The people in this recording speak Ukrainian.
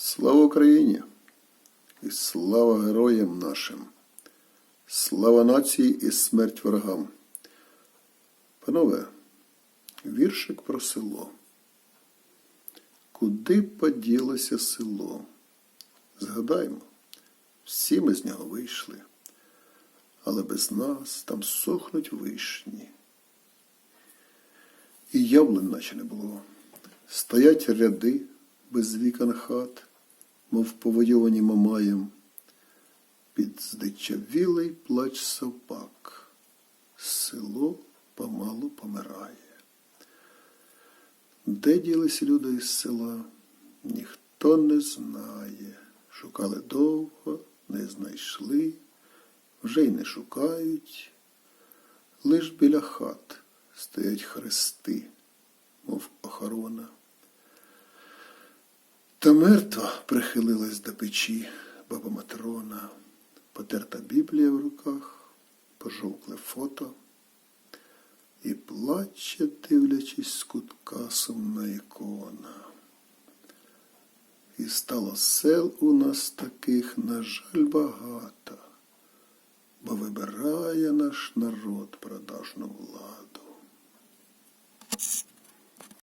Слава Україні і слава героям нашим, слава нації і смерть ворогам. Панове, віршик про село. Куди поділося село? Згадаймо, всі ми з нього вийшли, але без нас там сохнуть вишні. І яблунь наче не було. Стоять ряди без вікон хат, мов повойовані мамаєм, під здичавілий плач собак. Село помалу помирає. Де ділись люди із села, ніхто не знає. Шукали довго, не знайшли, вже й не шукають. Лиш біля хат стоять хрести, мов охорона. Та мертва прихилилась до печі баба Матрона, потерта Біблія в руках, пожовкле фото і плаче, дивлячись з кутка сумна ікона. І стало сел у нас таких, на жаль, багато, бо вибирає наш народ продажну владу.